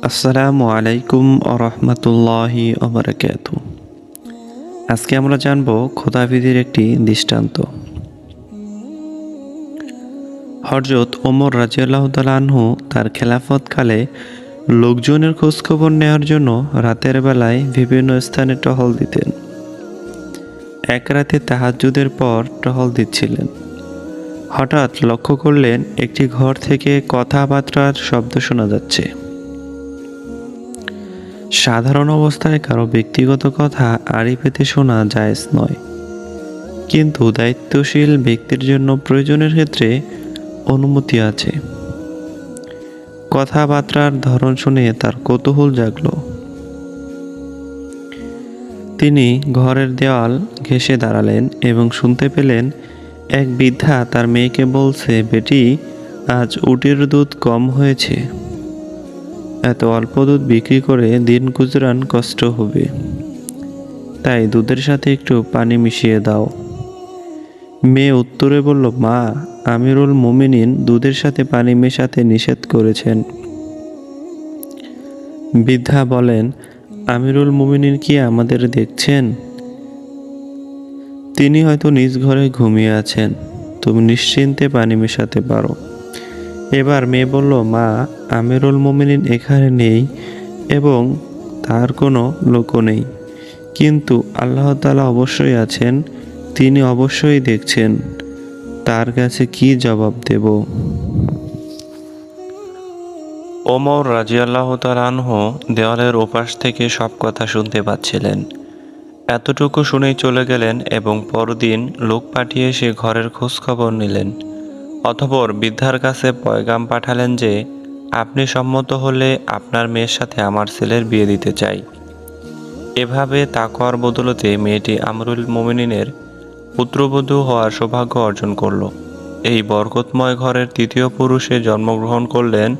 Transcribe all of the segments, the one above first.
আসসালামু আলাইকুম আরহামতুল্লাহি ওবরাকাত আজকে আমরা জানব খোদাবিধির একটি দৃষ্টান্ত। হরজত ওমর রাজিয়াল্লাহ তালাহু তার খেলাফতকালে লোকজনের খোঁজখবর নেওয়ার জন্য রাতের বেলায় বিভিন্ন স্থানে টহল দিতেন। এক রাতে তাহাজ্জুদের পর টহল দিচ্ছিলেন। হঠাৎ লক্ষ্য করলেন একটি ঘর থেকে কথাবার্তার শব্দ শোনা যাচ্ছে। সাধারণ অবস্থায় কারও ব্যক্তিগত কথা আড়ি পেতে শোনা জায়েজ নয়। কিন্তু দায়িত্বশীল ব্যক্তির জন্য প্রয়োজনের ক্ষেত্রে অনুমতি আছে। কথাবার্তার ধরন শুনে তার কৌতূহল জাগল। তিনি ঘরের দেওয়াল ঘেঁষে দাঁড়ালেন এবং শুনতে পেলেন এক বৃদ্ধা তার মেয়েকে বলছে, বেটি, আজ উটির দুধ কম হয়েছে। এত অল্প দুধ বিক্রি করে দিন গুজরান কষ্ট হবে। তাই দুধের সাথে একটু পানি মিশিয়ে দাও। মেয়ে উত্তরে বলল, মা, আমিরুল মুমিনিন দুধের সাথে পানি মেশাতে নিষেধ করেছেন। বৃদ্ধা বলেন, আমিরুল মুমিনিন কি আমাদের দেখছেন? তিনি হয়তো নিজ ঘরে ঘুমিয়ে আছেন। তুমি নিশ্চিন্তে পানি মেশাতে পারো। এবার মেয়ে বলল, মা, আমিরুল মোমিনিন এখানে নেই এবং তার কোনো লোকও নেই। কিন্তু আল্লাহ তালা অবশ্যই আছেন, তিনি অবশ্যই দেখছেন, তার কাছে কি জবাব দেব? ওমর রাজিয়াল্লাহ তালানহ দেওয়ালের ওপাশ থেকে সব কথা শুনতে পাচ্ছিলেন। এতটুকু শুনেই চলে গেলেন এবং পরদিন লোক পাঠিয়ে সে ঘরের খোঁজ খবর নিলেন। অতপর বৃদ্ধার কাছে পয়গাম পাঠালেন যে, আপনি সম্মত হলে আপনার মেয়ের সাথে আমার ছেলের বিয়ে দিতে চাই। এভাবে তাকওয়ার বদলতে মেয়েটি আমরুল মোমিনিনের পুত্রবধূ হওয়ার সৌভাগ্য অর্জন করল। এই বরকতময় ঘরের তৃতীয় পুরুষে জন্মগ্রহণ করলেন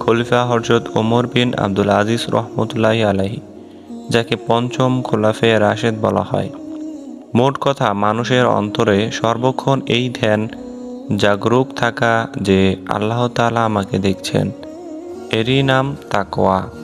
খলিফা হরজত ওমর বিন আব্দুল আজিজ রহমতুল্লাহি আলাহি যাকে পঞ্চম খোলাফে রাশেদ বলা হয়। মোট কথা, মানুষের অন্তরে সর্বক্ষণ এই ধ্যান জাগরুক থাকা যে আল্লাহ তালা আমাকে দেখছেন। এরই নাম তাকওয়া।